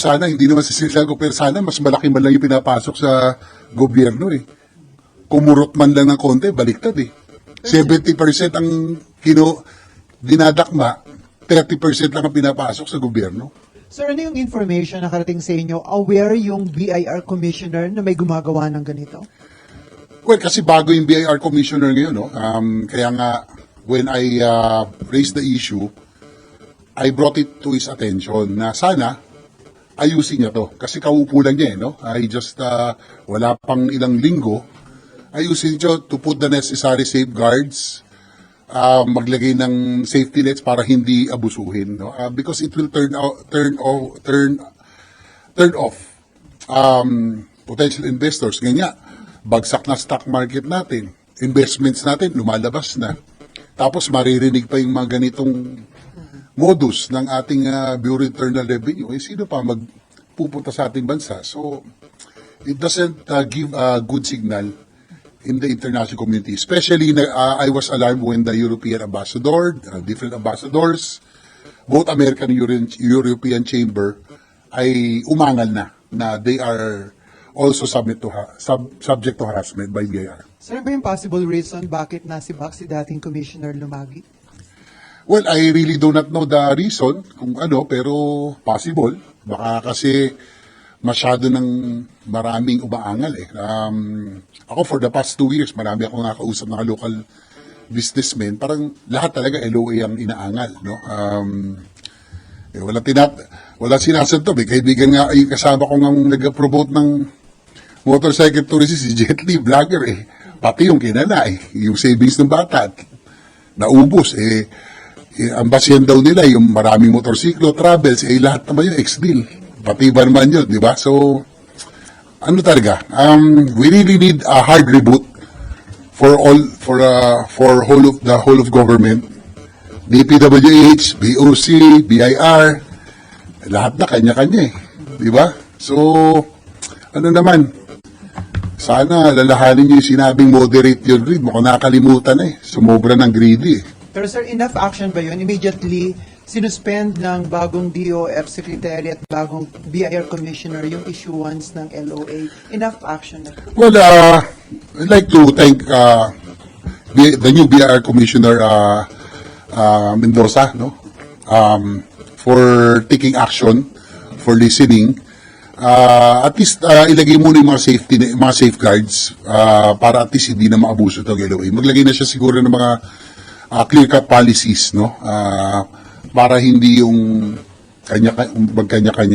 sana, hindi naman sa sila pero sana mas malaki man lang yung pinapasok sa gobyerno eh. Kumurot man lang ng konti, baliktad eh. 70% ang kino, dinadakma, 30% lang ang pinapasok sa gobyerno. Sir, ano yung information na karating sa inyo? Aware yung BIR Commissioner na may gumagawa ng ganito? Well, kasi bago yung BIR commissioner ngayon, no? Um, kaya nga, when I uh, raised the issue, I brought it to his attention na sana ayusin niya to. Kasi kaupo lang niya, eh, no? I just, uh, wala pang ilang linggo, ayusin niya to put the necessary safeguards, uh, maglagay ng safety nets para hindi abusuhin, no? Uh, because it will turn out, turn off, turn, turn off um, potential investors. Ganyan, bagsak na stock market natin, investments natin lumalabas na. Tapos maririnig pa yung mga ganitong modus ng ating uh, Bureau of Internal Revenue. Eh, sino pa magpupunta sa ating bansa? So, it doesn't uh, give a good signal in the international community. Especially, uh, I was alarmed when the European ambassador, uh, different ambassadors, both American and Euro- European Chamber ay umangal na na they are also submit to ha- sub- subject to harassment by BIR. Sir, ba yung possible reason bakit nasibak si dating Commissioner Lumagi? Well, I really do not know the reason kung ano, pero possible. Baka kasi masyado ng maraming umaangal eh. Um, ako for the past two years, marami ako nakakausap ng local businessmen. Parang lahat talaga LOA ang inaangal. No? Um, eh, wala tinat wala sinasanto. May kaibigan nga ay kasama ko nga nag-promote ng motorcycle tourism si Jet Li, vlogger eh. Pati yung kinala eh. Yung savings ng bata. Naubos eh. Eh ang basihan daw nila yung maraming motorsiklo, travels, eh lahat naman yun, ex-deal. Pati ba naman yun, di ba? So, ano talaga? Um, we really need a hard reboot for all for uh, for whole of the whole of government. DPWH, BOC, BIR, lahat na kanya-kanya eh. Di ba? So, ano naman, sana lalahanin niyo yung sinabing moderate your greed. Mukhang nakalimutan na eh. Sumobra ng greedy eh. Pero sir, enough action ba yun? Immediately, sinuspend ng bagong DOF Secretary at bagong BIR Commissioner yung issuance ng LOA. Enough action na. Well, uh, I'd like to thank uh, the, new BIR Commissioner uh, uh, Mendoza no? um, for taking action, for listening. Uh, at least uh, ilagay muna yung mga safety, mga safeguards uh, para at least hindi na maabuso itong LOA. Maglagay na siya siguro ng mga uh, clear-cut policies no? Uh, para hindi yung kanya, magkanya-kanya